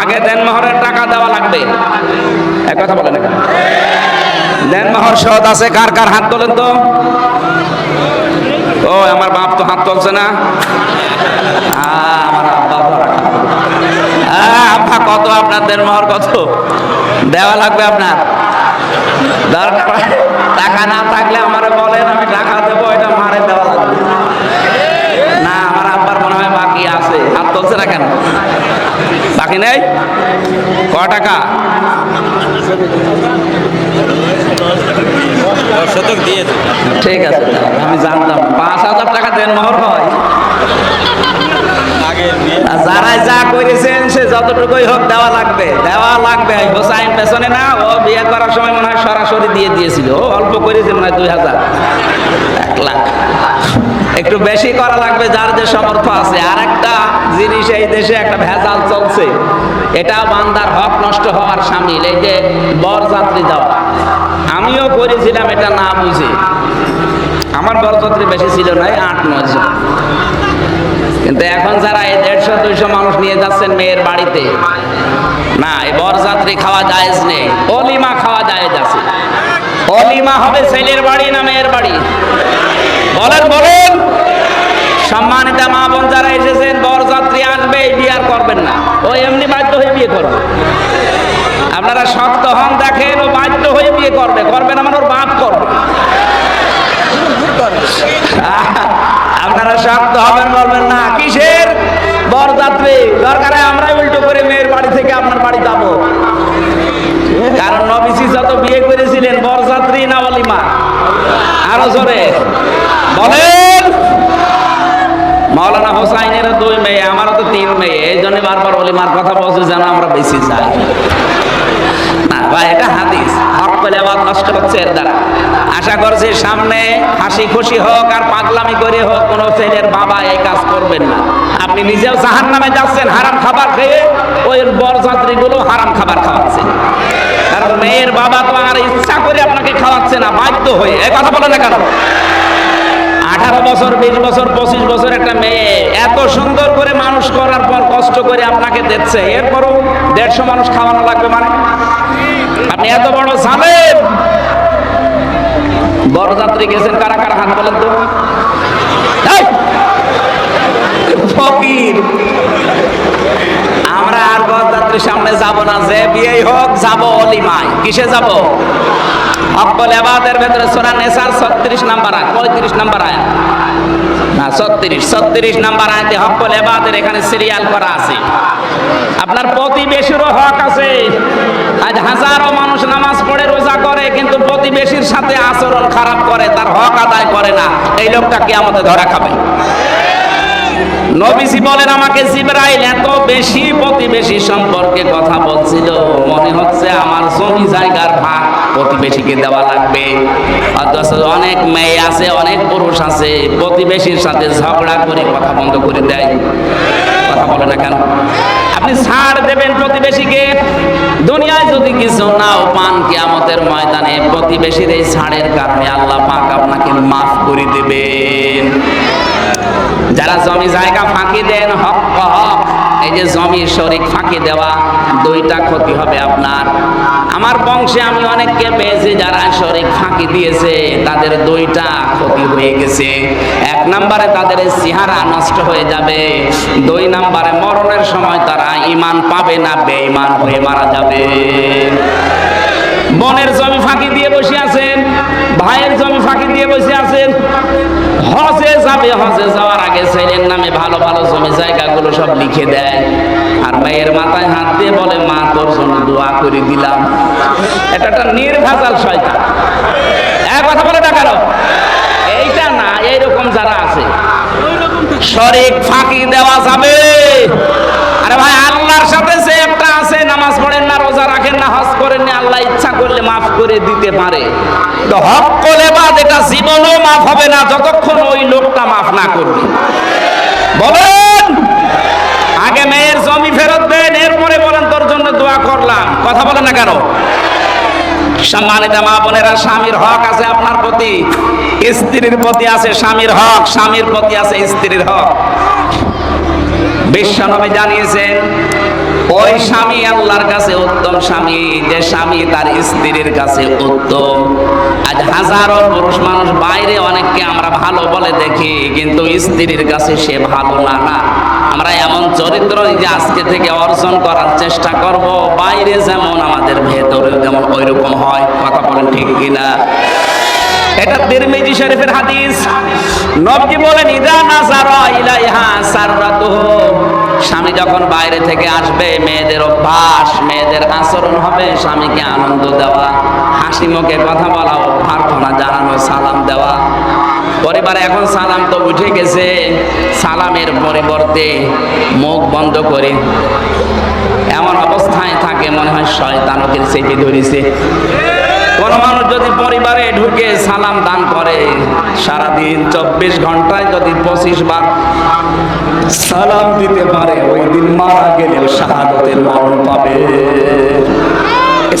আগে দেনমোহরের টাকা দেওয়া লাগবে। এক কথা বলেন এখানে। দেনমোহর সদ আছে, কার কার হাত তোলেন তো? ও, আমার বাপ তো হাত তুলছে না। আমার আব্বা আব্বা, কত আপনার, দেনমোহর কত? দেওয়া লাগবে আপনার। দরকার টাকা না থাকলে আমার বলেন আমি টাকা দেবো এটা মারে দেওয়া লাগবে না আমার আব্বার মনে হয় বাকি আছে হাত তুলছে না কেন বাকি নেই? ক টাকা? শতক ঠিক আছে আমি জানতাম। পাঁচ হাজার টাকা দেন মোহর হয় যারাই যা করেছেন সে যতটুকুই হোক দেওয়া লাগবে। দেওয়া লাগবে। হোসাইন পেছনে না ও বিয়ে করার সময় মনে হয় সরাসরি দিয়ে দিয়েছিল। ও অল্প করেছে মনে হয় দুই হাজার। এক লাখ। একটু বেশি করা লাগবে যার যে সমর্থ আছে। আর একটা জিনিস এই দেশে একটা ভেজাল চলছে। এটা বান্দার হক নষ্ট হওয়ার সামিল, এই যে বরযাত্রী দেওয়া আমিও করেছিলাম এটা না বুঝে। আমার বরযাত্রী বেশি ছিল নাই আট, নয় কিন্তু এখন যারা এই দেড়শো, দুইশো মানুষ নিয়ে যাচ্ছেন মেয়ের বাড়িতে, না, এই বরযাত্রী খাওয়া জায়েজ নেই, অলিমা খাওয়া জায়েজ আছে। অলিমা হবে ছেলের বাড়ি না মেয়ের বাড়ি? বলেন বলেন। সম্মানিতা মা বোন যারা এসেছেন, বরযাত্রী আসবে, এই বিয়ে আর করবেন না। ও এমনি বাধ্য হয়ে বিয়ে করবে। আপনারা শক্ত হন, দেখেন, ও বাধ্য হয়ে বিয়ে করবে। করবেন আমার ওর বাপ করবে। আপনারা শক্ত হবেন, বলবেন না, কিসের? বরযাত্রী, দরকারে আমরা উল্টো করে মেয়ের বাড়ি থেকে আপনার বাড়ি যাব। কারণ নবিসি যত বিয়ে করেছিলেন বরযাত্রী আরও জোরে। বলেন। মাওলানা হোসাইনের দুই মেয়ে, আমারও তো তিন মেয়ে। এই জন্য বারবার অলিমার কথা বলছে যেন আমরা বেশি যাই। না, ভাই, এটা হাদিস। হক পেলে আবার নষ্ট হচ্ছে এর দ্বারা। আশা করছি সামনে হাসি খুশি হোক আর পাগলামি করে হোক, কোনো ছেলের বাবা এই কাজ করবেন না। আপনি নিজেও জাহান নামে যাচ্ছেন, হারাম খাবার খেয়ে ওই বরযাত্রীগুলো হারাম খাবার খাওয়াচ্ছেন। কারণ মেয়ের বাবা তো আর ইচ্ছা করে না, বাধ্য হয়ে। এই কথা বলে না কেন আঠারো বছর, বিশ বছর, পঁচিশ বছর একটা মেয়ে, এত সুন্দর করে মানুষ করার পর কষ্ট করে আপনাকে দিচ্ছে এরপরও দেড়শো মানুষ খাওয়ানো লাগবে মানে? আপনি এত বড় সালেম বরযাত্রী গেছেন কারা কারা হাত বলেন তো? ফকির! সামনে যাব না, যে বিয়েই হোক, যাব অলিমায়। কিসে যাব? অকল এবাদের ভেতরে সোরা নেসার ছত্রিশ নাম্বার আয় পঁয়ত্রিশ নাম্বার আয় না, ছত্রিশ ছত্রিশ নাম্বার আয়তে হকল এবাদের এখানে সিরিয়াল করা আছে। আপনার প্রতিবেশীরও হক আছে। আজ হাজারো মানুষ নামাজ পড়ে, রোজা করে, কিন্তু প্রতিবেশীর সাথে আচরণ খারাপ করে, তার হক আদায় করে না। এই লোকটা কি আমাদের ধরা খাবে। নবীজি বলেন, আমাকে জিব্রাইল এত বেশি প্রতিবেশী সম্পর্কে কথা বলছিল। মনে হচ্ছে আমার জমি জায়গার ভাগ প্রতিবেশীকে দেওয়া লাগবে। অথচ অনেক মেয়ে আছে, অনেক পুরুষ আছে, প্রতিবেশীর সাথে ঝগড়া করে কথা বন্ধ করে দেয়। কথা বলে না কেন? আপনি ছাড় দেবেন প্রতিবেশীকে। দুনিয়ায় যদি কিছু নাও পান কিয়ামতের ময়দানে প্রতিবেশীর এই ছাড়ের কারণে আল্লাহ পাক আপনাকে মাফ করে দেবেন। যারা জমি জায়গা ফাঁকি দেন, হক হক, এই যে জমি শরিক ফাঁকি দেওয়া, দুইটা ক্ষতি হবে আপনার। আমার বংশে আমি অনেককে পেয়েছি যারা শরিক ফাঁকি দিয়েছে, তাদের দুইটা ক্ষতি হয়ে গেছে। এক নম্বরে তাদের চেহারা নষ্ট হয়ে যাবে, দুই নম্বরে মরণের সময় তারা ইমান পাবে না, বেঈমান হয়ে মারা যাবে। বোনের জমি ফাঁকি দিয়ে বসে আছেন, ভাইয়ের জমি ফাঁকি দিয়ে বসে আছেন। হজে যাবে, হজে যাওয়ার আগে ছেলের নামে ভালো ভালো জমি জায়গাগুলো সব লিখে দেয়। আর মেয়ের মাথায় হাত দিয়ে বলে, মা, তোর জন্য দোয়া করে দিলাম। এটা একটা নির্ভেজাল শয়তান। এক কথা বলে কেন এইটা না, এইরকম যারা আছে, শরিক ফাঁকি দেওয়া যাবে আরে ভাই আল্লাহর সাথে যে একটা আছে নামাজ পড়েন না রোজা রাখেন না, হজ করেন না, আল্লাহ ইচ্ছা করলে মাফ করে দিতে পারে। তো হক করলে বাদ, এটা জীবনও মাফ হবে না, যতক্ষণ ওই লোকটা মাফ না করবে। বলেন, আগে মেয়ের জমি ফেরত দেন, এরপরে বলেন, তোর জন্য দোয়া করলাম। কথা বলেন না কেন? সম্মানিত মা বোনেরা, স্বামীর হক আছে আপনার প্রতি। স্ত্রীর প্রতি আছে স্বামীর হক, স্বামীর প্রতি আছে স্ত্রীর হক। বিশ্বনবী জানিয়েছেন ওই ওই স্বামী আল্লাহর কাছে উত্তম স্বামী যে স্বামী তার স্ত্রীর কাছে উত্তম। আজ হাজারো পুরুষ মানুষ বাইরে অনেককে আমরা ভালো বলে দেখি কিন্তু স্ত্রীর কাছে সে ভালো না না। আমরা এমন চরিত্র যে আজকে থেকে অর্জন করার চেষ্টা করব বাইরে যেমন আমাদের ভেতরে যেমন ওইরকম হয়। কথা বলেন ঠিক কিনা? এটা তিরমিজি শরীফের হাদিস। নবজি বলেন ইদা নাজারা ইলাইহা সাররাতুহু। যখন বাইরে থেকে আসবে, মেয়েদের অভ্যাস, মেয়েদের আচরণ হবে, স্বামীকে আনন্দ দেওয়া, হাসি মুখে কথা বলা, প্রার্থনা জানানো, সালাম দেওয়া। পরিবারে এখন সালাম তো উঠে গেছে, সালামের পরিবর্তে মুখ বন্ধ করে। এমন অবস্থায় থাকে, মনে হয় শয়তানকে চেপে ধরেছে। কোন মানুষ যদি পরিবারে ঢুকে সালাম দান করে, সারাদিন চব্বিশ ঘন্টায় যদি পঁচিশ বার সালাম দিতে পারে, ওই দিন মারা গেলেও শাহাদতের মরণ পাবে।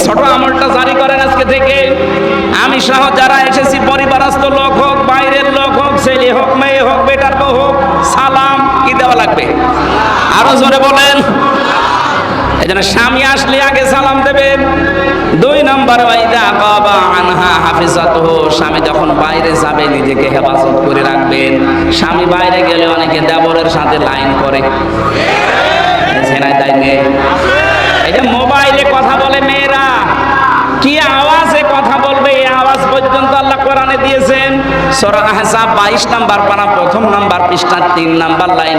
ছোট আমলটা জারি করেন আজকে থেকে। আমি সহ যারা এসেছি, পরিবারস্থ লোক হোক, বাইরের লোক হোক, ছেলে হোক, মেয়ে হোক, বেটার বউ হোক, সালাম কি দেওয়া লাগবে? আরও জোরে বলেন। এই জন্য স্বামী আসলে আগে সালাম নম্বর ওয়াইদা বাবা আনহা হাফিজাতুহু, স্বামী যখন বাইরে যাবে, নিজেকে হেফাজত করে রাখবেন। স্বামী বাইরে গেলে অনেকে দেবরের সাথে লাইন করে। সেনাই তাই নেই যে মোবাইলে কথা বলে মেয়েরা, কি আওয়াজে কথা বলবে? এই আওয়াজ পর্যন্ত আল্লাহ কোরআনে দিয়েছেন। সূরা আহজাব 22 নাম্বার পারা প্রথম নাম্বার পৃষ্ঠা, তিন নাম্বার লাইন।